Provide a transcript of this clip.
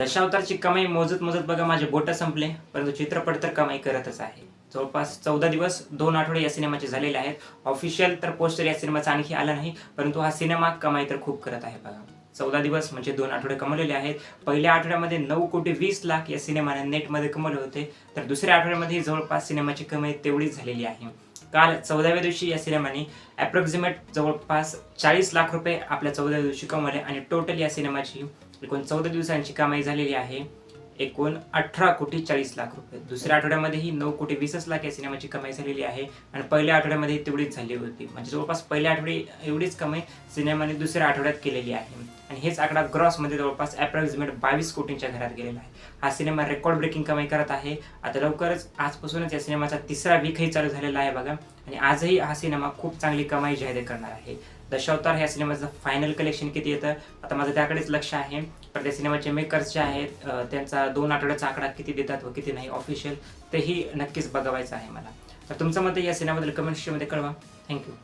दशावतारची कमाई मोजत मोजत बघा माझे बोट संपले. परंतु चित्रपट तर कमाई करतच आहे. जवळपास चौदा दिवस दोन आठवडे या सिनेमाचे झालेले आहेत. ऑफिशियल तर पोस्टर या सिनेमाचा आणखी आला नाही परंतु हा सिनेमा कमाई तर खूप करत आहे बघा. चौदा दिवस म्हणजे दोन आठवडे कमवलेले आहेत. पहिल्या आठवड्यामध्ये नऊ कोटी वीस लाख या सिनेमाने नेटमध्ये कमवले होते. तर दुसऱ्या आठवड्यामध्ये जवळपास सिनेमाची कमाई तेवढीच झालेली आहे. काल चौदाव्या दिवशी या सिनेमाने अप्रॉक्सिमेट जवळपास चाळीस लाख रुपये आपल्या चौदाव्या दिवशी कमवले आणि टोटल या सिनेमाची एकूण चौदा दिवसांची कमाई झालेली आहे एकूण अठरा कोटी चाळीस लाख रुपये. दुसऱ्या आठवड्यामध्येही नऊ कोटी वीसच लाख या सिनेमाची कमाई झालेली आहे आणि पहिल्या आठवड्यामध्ये तेवढीच झाली होती. म्हणजे जवळपास पहिल्या आठवडी एवढीच कमाई सिनेमाने दुसऱ्या आठवड्यात केलेली आहे. आणि हेच आकडा ग्रॉसमध्ये जवळपास अप्रॉक्सिमेट बावीस कोटींच्या घरात गेलेला आहे. हा सिनेमा रेकॉर्ड ब्रेकिंग कमाई करत आहे. आता लवकरच आजपासूनच या सिनेमाचा तिसरा वीकही चालू झालेला आहे बघा. आणि आजही हा सिनेमा खूप चांगली कमाई जाहीर करणार आहे. दशावतार ह्या सिनेमाचं फायनल कलेक्शन किती येतं? आता माझं त्याकडेच लक्ष आहे. पण त्या सिनेमाचे मेकर्स जे आहेत त्यांचा दोन आठवड्याचा आकडा किती देतात व किती नाही ऑफिशियल तेही नक्कीच बघावायचं आहे मला. तर तुमचं मत या सिनेमाबद्दल कमेंट कळवा. थँक्यू